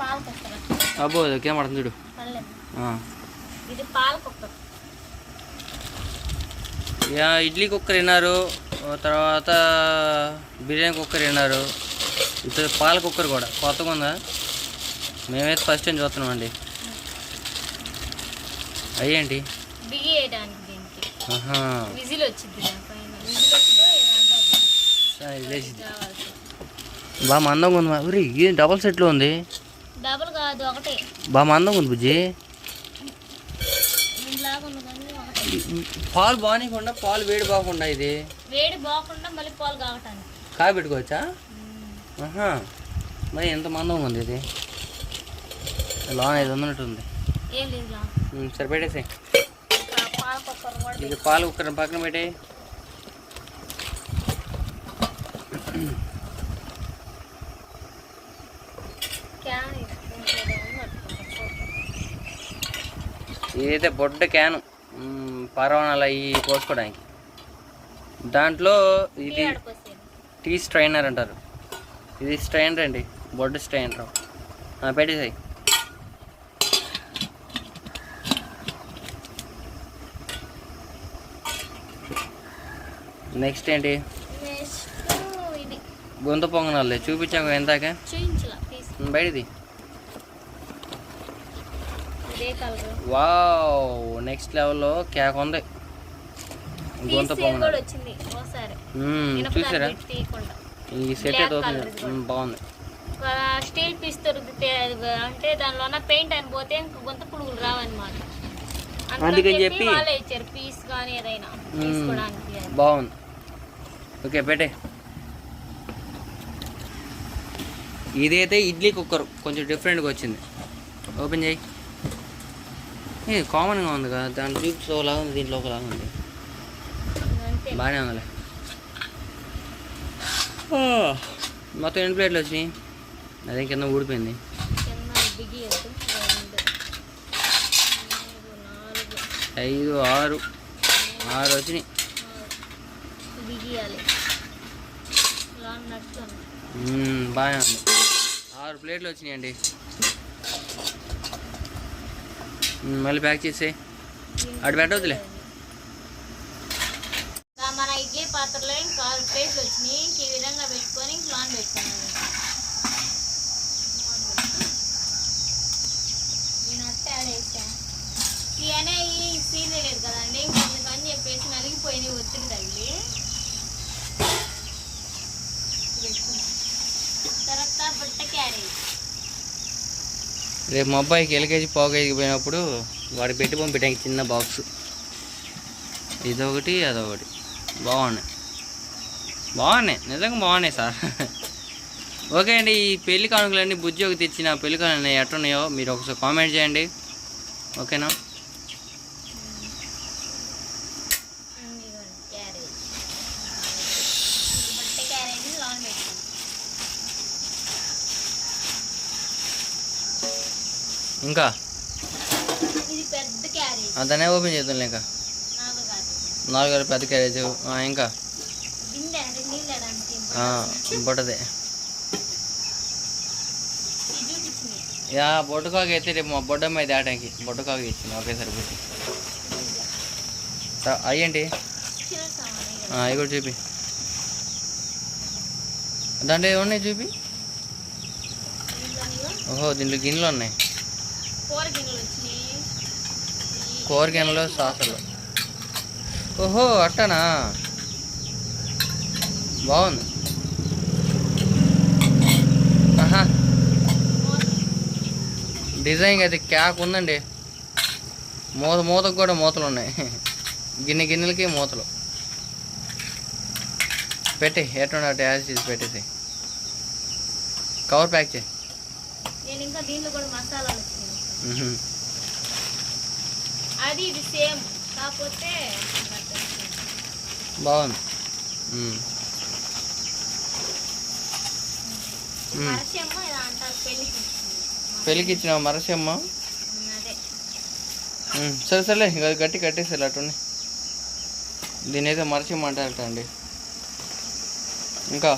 పాల అబ్బో చూడు. ఇది పాల కుక్కర్ ఇడ్లీ కుక్కర్ విన్నారు తర్వాత బిర్యానీ కుక్కర్ విన్నారు ఇప్పుడు పాల కుక్కర్ కూడా. కొత్తగా ఉందా? మేమైతే ఫస్ట్ టైం అయ్యేంటి? సరే, లేచింది కావాల్సి. బాగా మందంగా ఉంది ఊరి ఇది డబల్ సెట్లో ఉంది. డబుల్ కాదు ఒకటే. బాగా మందంగా ఉంది బుజ్జి. పాలు బాగానేకుండా పాలు వేడి బాగుండా ఇది? వేడి బాగుండా మళ్ళీ పాలు ఆహా. మరి ఎంత మందంగా ఉంది ఇది? లోన్ ఐదు. ఉమ్, సరే పెట్టేసి ఇది పాలు కుక్కర్ పక్కన పెట్టే క్యాన్ ఇంకేదో ఉన్నట్టు. ఇదైతే బొడ్డ క్యాను ఉమ్, పరవానాలు అవి పోసుకోవడానికి దాంట్లో ఇది. టీ స్ట్రైనర్ అంటారు. ఇది స్ట్రైనర్ అండి బొడ్డు స్ట్రైనర్. పెట్టేసాయి. నెక్స్ట్ ఏంటి? గొంత పొంగనాలే చూపించాక ఎంతాక బయటిది ఇదే కలర్. వావ్ నెక్స్ట్ లెవెల్లో కేక్ ఉంది. గొంత వచ్చింది చూసారా? ఈ సెట్ అయితే బాగుంది. స్టీల్ పీస్ దొరికితే అంటే దానిలో ఉన్న పెయింట్ అని పోతే ఇంక గొంత పురుగులు రావన్నమాట. అందుకని చెప్పి- ఇచ్చారు పీస్ కానీ ఏదైనా. బాగుంది. ఓకే పెట్టే. ఇదైతే ఇడ్లీ కుక్కర్ కొంచెం డిఫరెంట్గా వచ్చింది. ఓపెన్ చేయి. ఏ కామన్గా ఉంది కదా దాని ట్యూబ్స్ ఒకలాగా ఉంది దీంట్లో ఒకలాగా ఉంది. బాగానే ఉందిలే. మొత్తం ఎన్ని ప్లేట్లు వచ్చినాయి? అదే కింద ఊడిపోయింది. ఐదు ఆరు. ఆరు. వచ్చినాయి. బాగానే ఉంది. ఆరు ప్లేట్లు వచ్చినాయండి. మళ్ళీ ప్యాక్ చేసే అటు పెట్టవద్దులే మన ఇడ్లీ పాత్రలో ఇంకా ప్లేట్లు వచ్చినాయి. ఇంక ఈ విధంగా పెట్టుకొని ఇంక లాన్ పెట్టుకున్నాను ఈ నట్టు యాడ్ చేసా ఈ సీల్ లేదు కదండి. ఇంక అందుకని చెప్పేసి నలిగిపోయినాయి ఒత్తిడి తగిలి. తర్వాత బుట్ట క్యారేజ్. రేపు మా అబ్బాయికి ఎల్కేజీ పావు కేజీకి పోయినప్పుడు వాడి పెట్టి పంపించడానికి చిన్న బాక్స్ ఇదొకటి అదొకటి. బాగున్నాయి. బాగున్నాయి. నిజంగా బాగున్నాయి సార్. ఓకే అండి ఈ పెళ్ళి కానుకలన్నీ బుజ్జోకి తెచ్చిన పెళ్ళి కానుకలు ఎట్టున్నాయో మీరు ఒకసారి కామెంట్ చేయండి. ఓకేనా క్యారేజ్ బుట్ట క్యారేజ్ లాన్ పెట్టుకున్నాను ఇంకా? దాన్ని ఓపెన్ చేద్దాం ఇంకా. నాలుగు పెద్ద క్యారేజ్. ఇంకా? బుట్టదే యా బొడ్డుకాకు అయితే రేపు మా బొడ్డమ్మ అయితే ఆటానికి బొడ్డుకాకు ఇచ్చింది ఒకేసారి పెట్టి అయ్యండి. అవి కూడా చూపి. దాంట్లో ఏమి ఉన్నాయి చూపి ఓహో దీంట్లో గిన్నెలు ఉన్నాయి. కూర గిన్నెలు వచ్చినాయి. సాసలు. ఓహో అట్టనా? బాగుంది. ఆహా. డిజైన్ అయితే క్యాక్ ఉందండి. మూత మూతకు కూడా మూతలు ఉన్నాయి. గిన్నె గిన్నెలకి మూతలు. పెట్టి ఎట్లా యాజ్ చేసి పెట్టేసి. కవర్ ప్యాక్ చేయి. నేను ఇంకా దీంట్లో కూడా మసాలాలు. అది ఇది సేమ్. కాకపోతే బాగుంది. పరిచయమో ఇలా అంటారు పెళ్ళికి ఇచ్చిన మరసమ్మ? సరే సరేలే ఇంకా అది గట్టి కట్టేసారు అటుని. దీని అయితే మరసమ్మ అంటారట అండి. ఇంకా?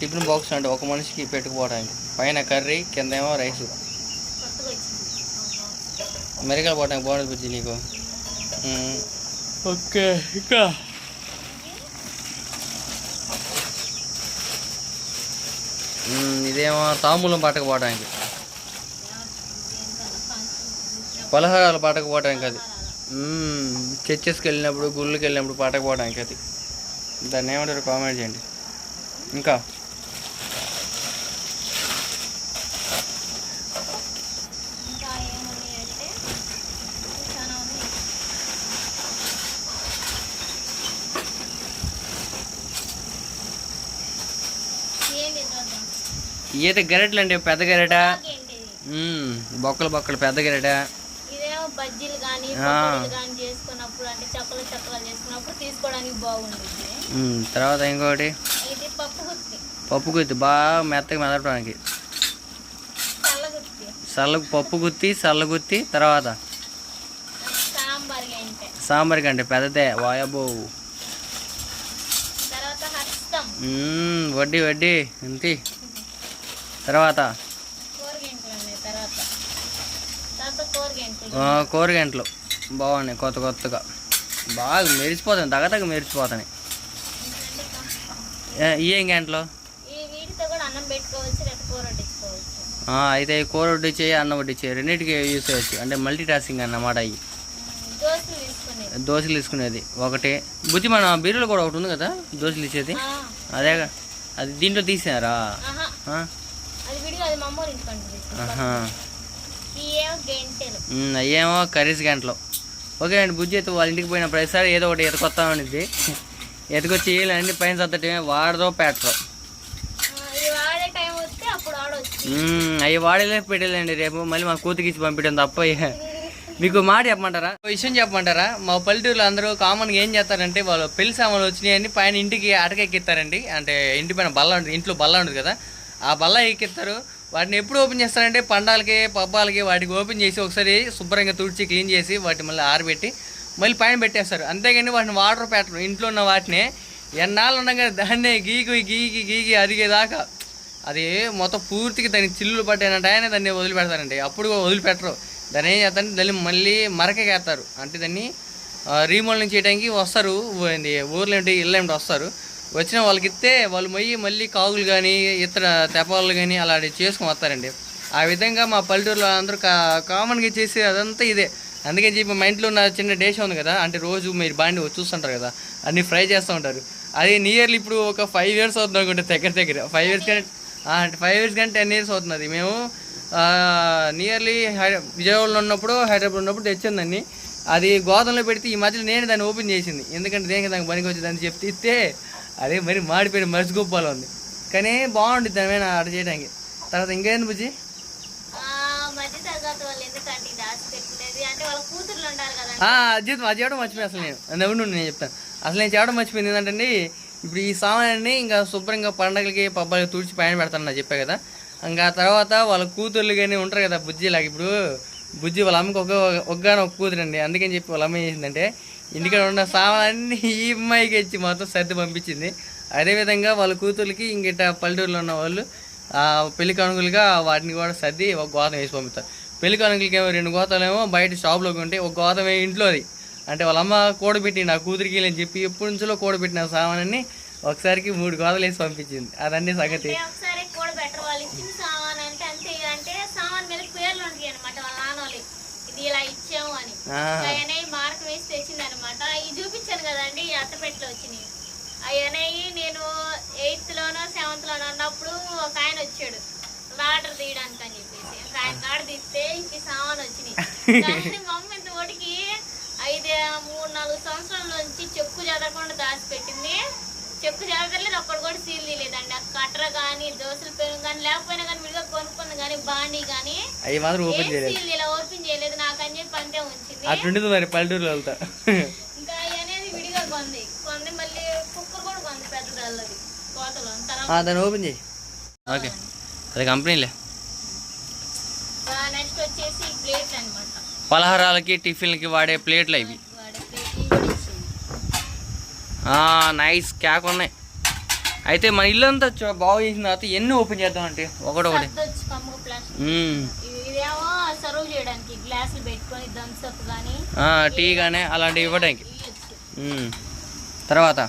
టిఫిన్ బాక్స్ అంటే ఒక మనిషికి పెట్టుకుపోవడానికి. పైన కర్రీ కింద ఏమో రైస్. మెరికలు పోవడానికి బాగుంటుంది బుజ్జి నీకు. ఓకే ఇంకా. ఇదేమో తాంబూలం పట్టకపోవడానికి పలహారాలు పట్టకపోవడానికి అది. మ్మ్, చర్చెస్కి వెళ్ళినప్పుడు గుళ్ళకి వెళ్ళినప్పుడు పట్టకపోవడానికి అది. దాన్ని ఏమంటారు? కామెంట్ చేయండి. ఇంకా ఏమున్నాయి అంటే చాలా ఉన్నాయి ఏంటి చూద్దాం ఈత గెరెట్లు అండి? పెద్ద గెరెట? బొక్కలు బొక్కలు పెద్ద గెరెట? ఇదేమో బజ్జీలు కానీ ఆ. పకోడీలు కానీ చేసుకున్నప్పుడు అంటే చక్కలు చక్కలు చేసుకున్నప్పుడు తీసుకోవడానికి బాగుంటుంది. మ్మ్, తర్వాత ఇంకొకటి ఇది పప్పు గుత్తి. పప్పు గుత్తి. బాగా మెత్తగా మెదపడానికి. చల్ల పప్పు గుత్తి చల్ల గుత్తి తర్వాత? సాంబార్ ఏంటే సాంబార్ కంటే పెద్దదే. వాయబో తర్వాత హస్తం. మ్మ్, వడ్డీ వడ్డీ. ఇంతి తర్వాత? కూరగింట్లు బాగున్నాయి కొత్త కొత్తగా. బాగా మెరిసిపోతాయి తగతగ మెరిసిపోతాయి ఏ, గంటలు అయితే కూర వడ్డీ చేయి అన్నం వడ్డీ చేయి రెండింటికి యూస్ చేయొచ్చు. అంటే మల్టీ టాస్కింగ్ అన్నమాట అవి దోశలు తీసుకునేది. ఒకటి. బుజ్జి మన బీరులో కూడా ఒకటి ఉంది కదా దోశలు ఇచ్చేది ఆ, అదేగా? అది దీంట్లో తీసారా అయ్యేమో కర్రీస్ గంటలు. ఓకే అండి బుజ్జి అయితే వాళ్ళ ఇంటికి పోయిన ప్రతిసారి ఏదో ఒకటి ఎతకొస్తా ఉండిద్ది. ఎతకొచ్చి అన్ని పైన సత్తటమే వాడదో పెట్టరు. అవి వాడలే పెట్టలేండి రేపు. మళ్ళీ మా కూతురికి ఇచ్చి పంపించడం తప్ప. మీకు మాట చెప్పమంటారా? విషయం చెప్పమంటారా? మా పల్లెటూరులో అందరూ కామన్గా ఏం చేస్తారంటే వాళ్ళు పెళ్ళి సామాన్లు వచ్చినాయని పైన ఇంటికి అటకెక్కిస్తారండి. అంటే ఇంటి పైన బల్ల ఉంటుంది ఇంట్లో బల్ల ఉంటుంది కదా. ఆ బల్ల ఎక్కిస్తారు. వాటిని ఎప్పుడు ఓపెన్ చేస్తారంటే పండాలకి పబ్బాలకి వాటికి ఓపెన్ చేసి ఒకసారి శుభ్రంగా తుడిచి క్లీన్ చేసి వాటిని మళ్ళీ ఆరబెట్టి మళ్ళీ పైన పెట్టేస్తారు. అంతేగాని వాటిని వాటర్ పెట్టరు ఇంట్లో ఉన్న వాటిని ఎన్నాళ్ళు ఉండగా దాన్నే గీకి గీకి గీకి అరిగేదాకా అది మొత్తం పూర్తిగా దాన్ని చిల్లులు పట్టానంటే ఆయన దాన్ని వదిలిపెడతారండి. అప్పుడు వదిలిపెట్టరు. దాన్ని ఏం చేస్తారంటే దాన్ని మళ్ళీ మరకకేస్తారు అంటే దాన్ని రీమోడలింగ్ చేయడానికి వస్తారు. ఊ- ఊర్లో ఏంటి ఇళ్ళ ఏంటి వస్తారు. వచ్చిన వాళ్ళకి ఇస్తే వాళ్ళు మొయ్యి మళ్ళీ కాగులు కానీ ఇతర తెపాలు కానీ అలా చేసుకొని వస్తారండి. ఆ విధంగా మా పల్లెటూరులో అందరూ కా కామన్గా చేసి అదంతా ఇదే. అందుకని చెప్పి మా ఇంట్లో ఉన్న చిన్న డేష్ ఉంది కదా అంటే రోజు మీరు బాండి వచ్చి చూస్తుంటారు కదా అన్ని ఫ్రై చేస్తూ ఉంటారు. అది నియర్లీ ఇప్పుడు ఒక ఫైవ్ ఇయర్స్ అవుతుంది అనుకుంటే దగ్గర దగ్గర. ఫైవ్ ఇయర్స్ కంటే అంటే ఫైవ్ ఇయర్స్ కంటే టెన్ ఇయర్స్ అవుతుంది మేము నియర్లీ విజయవాడలో ఉన్నప్పుడు హైదరాబాద్ ఉన్నప్పుడు తెచ్చిందండి అది గోదంలో పెడితే ఈ మధ్యలో నేను దాన్ని ఓపెన్ చేసింది. ఎందుకంటే దేనికి దానికి పనికి వచ్చిందని చెప్తే ఇస్తే అదే మరి మాడిపోయిన మరిచిగొప్పాలో ఉంది కానీ బాగుంటుంది దాని మీద ఆర్డర్ చేయడానికి. తర్వాత ఇంకేంది బుజ్జి? జీతం అది చెప్పడం మర్చిపోయి అసలు నేను. నవ్వు నేను చెప్తాను. అసలు నేను చెప్పడం మర్చిపోయింది ఏంటంటే ఇప్పుడు ఈ సామాన్ని ఇంకా శుభ్రంగా పండగలకి పబ్బాలకి తుడిచి పైన పెడతాను నా చెప్పా కదా. ఇంకా తర్వాత వాళ్ళ కూతుర్లు కానీ ఉంటారు కదా బుజ్జి లాగా ఇప్పుడు బుజ్జి వాళ్ళ అమ్మకి ఒక ఒక్కగానే ఒక కూతురు అండి అందుకని చెప్పి వాళ్ళ అమ్మ ఏం చేసిందంటే ఇంటికాడ ఉన్న సామాన్లన్నీ ఈ అమ్మాయికి ఇచ్చి మొత్తం సర్ది పంపించింది. అదేవిధంగా వాళ్ళ కూతుర్లకి ఇంకిట పల్లెటూరులో ఉన్న వాళ్ళు ఆ, పెళ్ళి కానుకలుగా వాటిని కూడా సర్ది ఒక గోతం వేసి పంపుతారు పెళ్ళి కానుకలకి ఏమో రెండు గోతాలేమో బయట షాప్లోకి ఉంటే ఒక గోతం ఏమో ఇంట్లోది. అంటే వాళ్ళ అమ్మ కూడబెట్టి నా కూతురికి అని చెప్పి ఎప్పటి నుంచో కూడబెట్టిన సామాన్ని ఒకసారికి మూడు గోదలు వేసి పంపించింది. అదండి సంగతి. సామాన్ మీద పేర్లు ఉంటాయి అనమాట వాళ్ళ నాన్న ఇది ఇలా ఇచ్చాము అని ఆ, అవన్నీ మార్క్ వేసి తెచ్చింది అనమాట ఇవి చూపించాను అట్టపెట్టలు వచ్చినాయి. అవన్నీ నేను ఎయిత్ లోనో సెవెంత్ లోనో ఉన్నప్పుడు ఒక ఆయన వచ్చాడు. వాటర్ తీయడానికి అని చెప్పేసి. ఆయన కాడ తీస్తే ఇంక సామాన్ వచ్చినాయి. కానీ మా అమ్మ ఇంత ఒకటికి ఐదు మూడు నాలుగు సంవత్సరాల నుంచి చెక్కు చెదరకుండా దాచిపెట్టింది. చెక్కు చెదరలేదు ఒక్కడు కూడా సీల్ తీయలేదండి. ఆ కట్ర కానీ దోశల పెరుగు కానీ లేకపోయినా కానీ విడిగా కొనుక్కుంది కానీ బాండీ కానీ అవి సీల్ ఇలా ఓపెన్ చేయలేదు. నాకని చెప్పి అంతే ఉంచింది. మరి పల్లెటూరులో వెళ్తా ఇంకా అవి అనేది విడిగా కొంది కొంది మళ్ళీ కుక్కర్ కూడా కొంది పెద్దది అల్లది కోతలో ఆ, తర్వాత దాన్ని ఓపెన్ చేయి ఓకే అది కంపెనీలే నెక్స్ట్ వచ్చేసి ప్లేట్ అనమాట పలహారాలకి టిఫిన్లకి వాడే ప్లేట్లు ఇవి నైస్ క్యాక్ ఉన్నాయి అయితే మన ఇల్లు అంతా చూ- బాగు చేసిన తర్వాత ఎన్ని ఓపెన్ చేద్దాం అంటే ఒకటొకటి టీ కానీ అలాంటివి ఇవ్వడానికి. తర్వాత?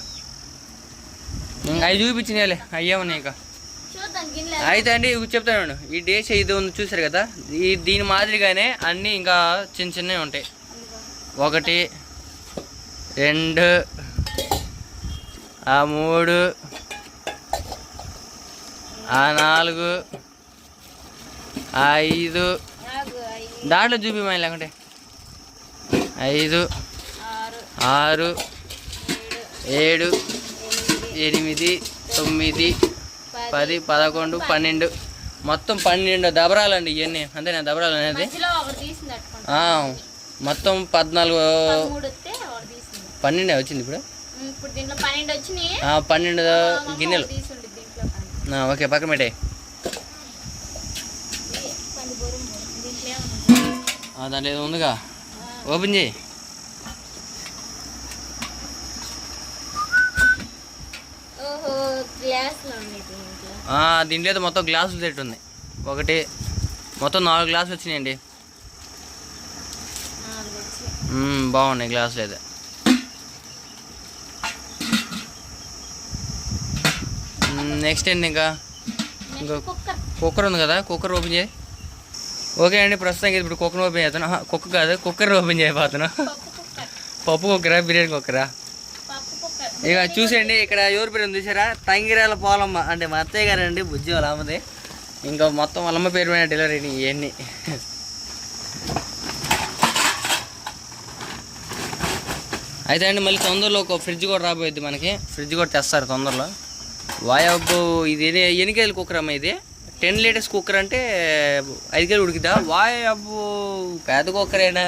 ఇంక అవి చూపించినాలే అయ్యేమన్నాయి ఇక? చూద్దాం గిన్నె. అయితే అండి ఇవి చెప్తాను ఈ డేస్ ఇది ఉంది చూసారు కదా? ఈ దీని మాదిరిగానే అన్నీ ఇంకా చిన్న చిన్నవి ఉంటాయి. ఒకటి రెండు ఆ మూడు ఆ నాలుగు ఆ ఐదు. దాంట్లో చూపిమని లేకుంటే? ఐదు ఆరు. ఏడు. ఎనిమిది తొమ్మిది పది పది పదకొండు పన్నెండు. మొత్తం పన్నెండు దబరాలండి ఇవన్నీ అంతేనా దబరాలు అనేది? మధ్యలో ఒకటి తీసింది అట్టుకుంటా ఆ, మొత్తం పద్నాలుగు పన్నెండే వచ్చింది ఇప్పుడు? పన్నెండు గిన్నెలు. ఓకే పక్కన పెట్టే? దాంట్లో ఏదో ఉందిగా. ఓపెన్ చేయి ఓహో గ్లాస్లో ఉన్నాయి దీంట్లో. అయితే మొత్తం గ్లాసులు సెట్ ఉంది ఒకటి మొత్తం నాలుగు గ్లాసులు వచ్చినాయండి. బాగున్నాయి గ్లాసులు అయితే. నెక్స్ట్ ఏంటి ఇంకా? ఇంకో కుక్కర్. ఉంది కదా కుక్కర్ ఓపెన్ చేయి. ఓకే అండి ప్రస్తుతానికి ఇప్పుడు కుక్కర్ ఓపెన్ చేస్తాను ఆహా, కుక్క కాదు కుక్కర్ ఓపెన్ చేయబోతున్నాను పప్పు కుక్కర్. పప్పు కుక్కరా బిర్యానీ కుక్కర్? ఇక చూసేయండి ఇక్కడ ఎవరి పేరు ఉంది చూసారా? తంగిరాల పోలమ్మ. అంటే మా అత్తయ్య గారు అండి బుజ్జి వాళ్ళ అమ్మది. ఇంకా మొత్తం వాళ్ళమ్మ పేరు మీద డెలివరీ ఇవన్నీ అయితే అండి మళ్ళీ తొందరలో ఒక ఫ్రిడ్జ్ కూడా రాబోయేది మనకి. ఫ్రిడ్జ్ కూడా తెస్తారు తొందరలో. వాయబ్బు ఇది ఎన్ని కేజీల కుక్కర్ అమ్మ ఇది. టెన్ లీటర్స్ కుక్కర్ అంటే ఐదు కేజీలు ఉడికిద్దా? వాయబ్బు పేద కుక్కరేనా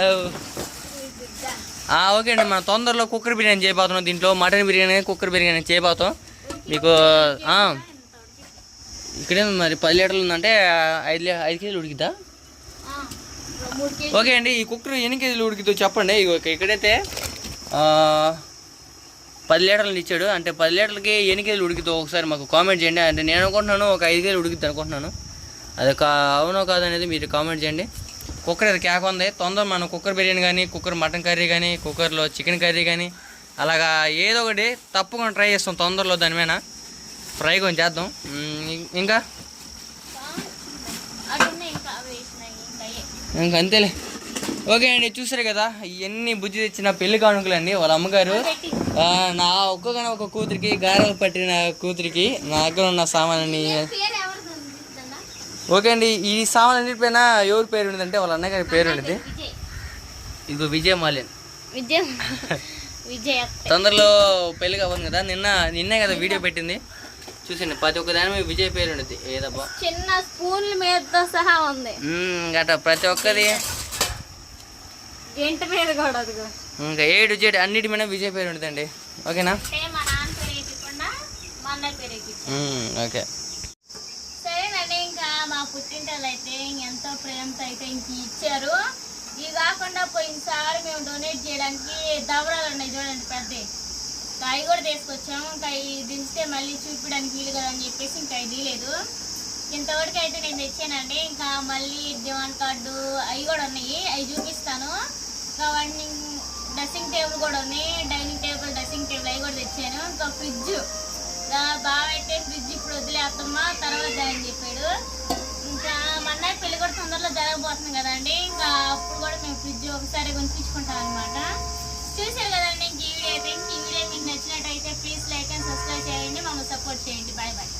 ఓకే అండి. మనం తొందరలో కుక్కర్ బిర్యానీ చేయబోతున్నాం దీంట్లో. మటన్ బిర్యానీ కుక్కర్ బిర్యానీ చేయబోతాం మీకు ఇక్కడే మరి. పది లీటర్లు ఉందంటే ఐదు ఐదు కేజీలు ఉడికిద్దా? ఓకే అండి. ఈ కుక్కర్ ఎన్ని కేజీలు ఉడికిద్దో చెప్పండి. ఇక్కడైతే పది లీటర్లు ఇచ్చాడు. అంటే పది లీటర్లకి ఎన్ని కేజీలు ఉడికిద్దో ఒకసారి మాకు కామెంట్ చేయండి. అంటే నేను అనుకుంటున్నాను ఒక ఐదు కేజీలు ఉడికిద్ది అనుకుంటున్నాను. అది కా అవునో కాదనేది మీరు కామెంట్ చేయండి. కుక్కర్ అది కేక ఉంది. తొందర మనం కుక్కర్ బిర్యానీ కానీ కుక్కర్ మటన్ కర్రీ కానీ కుక్కర్లో చికెన్ కర్రీ కానీ అలాగా ఏదో ఒకటి తప్పకుండా ట్రై చేస్తాం తొందరలో దాని మీద. ఫ్రై కొంచెం చేద్దాం. ఇంకా? ఇంకా అంతేలే. ఓకే అండి చూసారు కదా ఇవన్నీ బుజ్జి తెచ్చిన పెళ్ళి కానుకలండి వాళ్ళ అమ్మగారు. నా ఒక్కొక్కన ఒక కూతురికి గారెలు పట్టిన కూతురికి నా దగ్గర ఉన్న సామాన్ని పేరు ఓకే అండి ఈ సామాన్ అన్నిటిపైన ఎవరి పేరు ఉండదంటే వాళ్ళ అన్నగారి పేరు ఉండేది ఇదిగో విజయ్ మాల్యన్ విజయ్ తొందరలో పెళ్ళి కావాలి కదా నిన్న నిన్నే కదా వీడియో పెట్టింది. చూసండి ప్రతి ఒక్క దాని మీద విజయ్ పేరు ఉండేది ఏదబ్బా. చిన్న స్పూన్ల మీదతో సహా ఉంది. గట ప్రతి ఒక్కది. గంట మీద కూడా అదిగో. ఇంకా ఏడు జెడ్ అన్నిటి మీద విజయ్ పేరు ఉండదండి ఓకేనా? అంటే మా నాన్న పేరు వేయకుండా మా అన్నయ్య పేరు వేయించారు మ్మ్, ఓకే సరేనండి ఇంకా మా పుట్టింటలు అయితే ఎంతో ప్రేమతో అయితే ఇంక ఇచ్చారు. ఇవి కాకుండా పోయినసారి మేము డొనేట్ చేయడానికి దవరాలు ఉన్నాయి చూడండి పెద్ద అవి కూడా తీసుకొచ్చాము. ఇంకా ఇవి దించితే మళ్ళీ చూపించడానికి వీలు కదని చెప్పేసి ఇంకా ఇది లేదు ఇంతవరకు అయితే నేను తెచ్చానండి. ఇంకా మళ్ళీ డిమాండ్ కార్డు అవి కూడా ఉన్నాయి. అవి చూపిస్తాను. ఇంకా వన్ డ్రెస్సింగ్ టేబుల్ కూడా ఉన్నాయి. డైనింగ్ టేబుల్ డ్రెస్సింగ్ టేబుల్ అవి కూడా తెచ్చాను. ఇంకా ఫ్రిడ్జ్. బాగా అయితే ఫ్రిడ్జ్ ఇప్పుడు వదిలేస్తామా తర్వాత అని చెప్పాడు. ఇంకా మన్నయ్య పెళ్ళి కూడా తొందరలో జరగబోతుంది కదండి. ఇంకా అప్పుడు కూడా మేము ఫ్రిడ్జ్ ఒకసారి కొనిపించుకుంటాం అనమాట చూసారు కదండి ఇంక ఈ వీడియో అయితే ఇంక ఈ వీడియో మీకు నచ్చినట్టయితే ప్లీజ్ లైక్ అండ్ సబ్స్క్రైబ్ చేయండి. మమ్మల్ని సపోర్ట్ చేయండి. Bye bye